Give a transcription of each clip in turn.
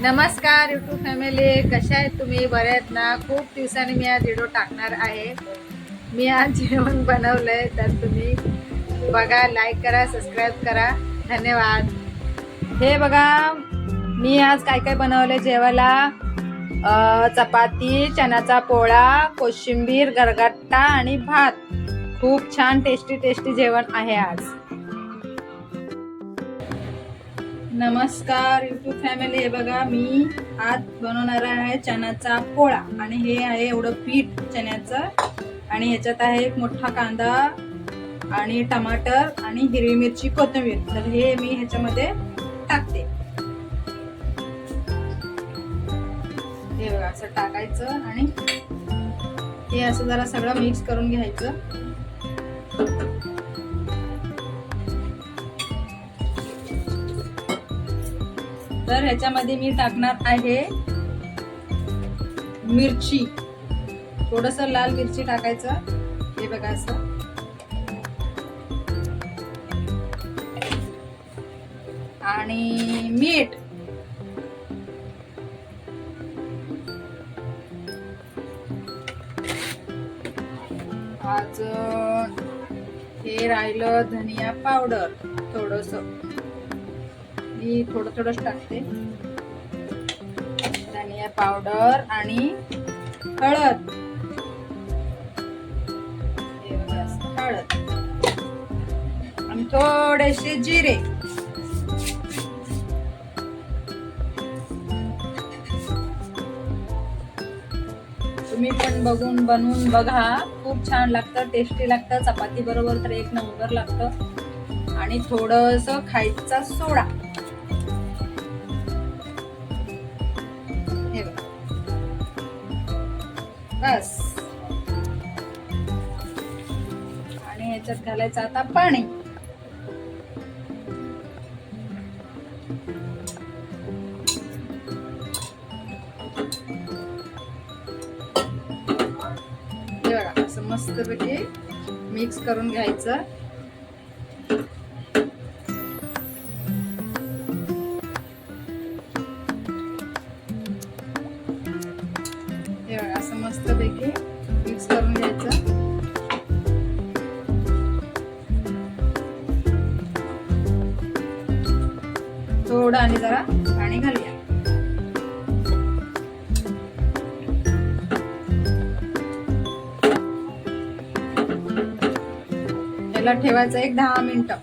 नमस्कार YouTube family कशा आहेत तुम्ही? बरे आहेत ना? खूप दिवसांनी मी आज व्हिडिओ टाकणार आहे. मी आज जेवण बनवलं आहे तर तुम्ही बघा लाईक करा सबस्क्राईब करा. धन्यवाद. हे बघा मी आज काय काय बनवलं जेवायला? चपाती चण्याचा पोळा कोशिंबीर गरगट्टा आणि भात. खूप छान टेस्टी टेस्टी जेवण आहे आज. नमस्कार युट्यूब फॅमिली हे बघा मी आज बनवणार आहे चण्याचा पोळा. आणि हे आहे एवढं पीठ चण्याचं. आणि ह्याच्यात आहे एक मोठा कांदा आणि टमाटर आणि हिरवी मिरची कोथिंबीर. तर हे मी ह्याच्यामध्ये टाकते. हे बघा असं टाकायचं आणि हे असं जरा सगळं मिक्स करून घ्यायचं. तर ह्याच्यामध्ये मी टाकणार आहे मिरची. थोडस लाल मिरची टाकायचं. हे बघा असं. आणि मीठ. आज हे राहिलं धनिया पावडर थोडस. मी थोडं थोडंच टाकते. धनिया पावडर आणि हळद. हळद. आणि थोडेसे जिरे. तुम्ही पण बघून बनवून बघा. खूप छान लागतं टेस्टी लागतं. चपाती बरोबर तर एक नंबर लागतं. आणि थोडंसं खायचा सोडा. बस. आणि ह्याच्यात घालायचं आता पाणी. असं मस्तपैकी मिक्स करून घ्यायचं. थोडं आणि जरा पाणी घालूया. त्याला ठेवायचं एक दहा मिनिटं.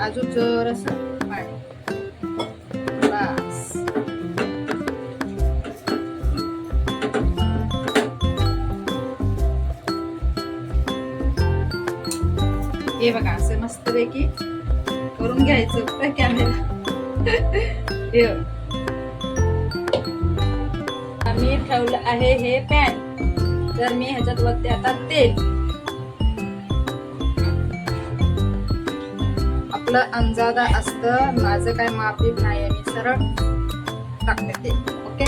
अजून जरस. हे बघा असं मस्तपैकी करून घ्यायचं कॅमेरा हे मी ठेवलं आहे हे पॅन तर मी ह्याच्यात वरती आता तेल. आपलं अंजादा असतं माझं काय माफी नाही मी सरळ टाकते ते ओके?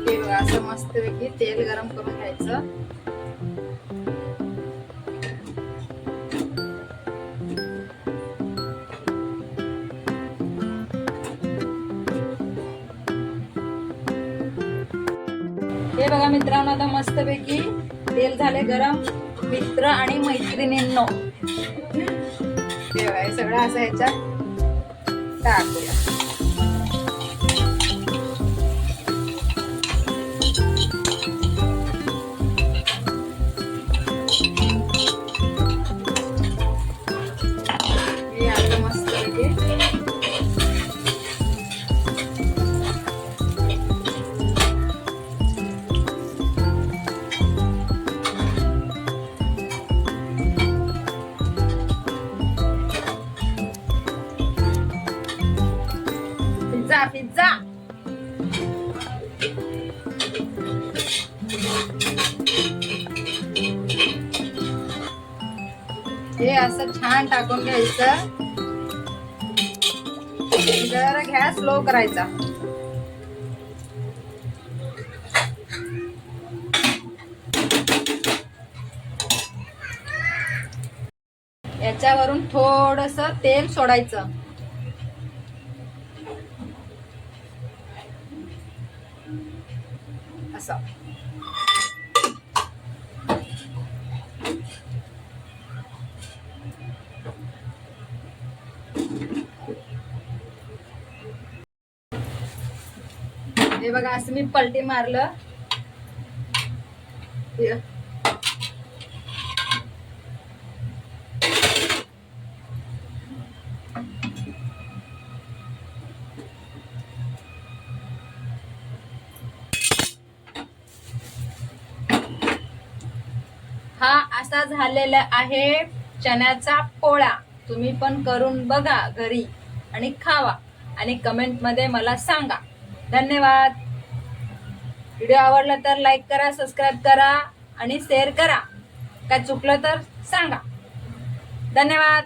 हे बघा असं मस्तपैकी तेल गरम करून घ्यायचं. हे बघा मित्रांनो आता मस्तपैकी तेल झाले गरम. मित्र आणि मैत्रिणींनो. हे बघा हे सगळं असं ह्याच्यात टाकूया. पिझ्झा पिझ्झा हे असं छान टाकून घ्यायचं. जर गॅस स्लो करायचा. याच्यावरून थोडस तेल सोडायचं. असं. हे बघा असं मी पलटी मारलं. हा असा झालेला आहे चण्याचा पोळा. तुम्ही पण करून बघा घरी आणि खावा आणि कमेंटमध्ये मला सांगा. धन्यवाद. व्हिडिओ आवडला तर लाईक करा सबस्क्राईब करा आणि शेअर करा. काय चुकलं तर सांगा. धन्यवाद.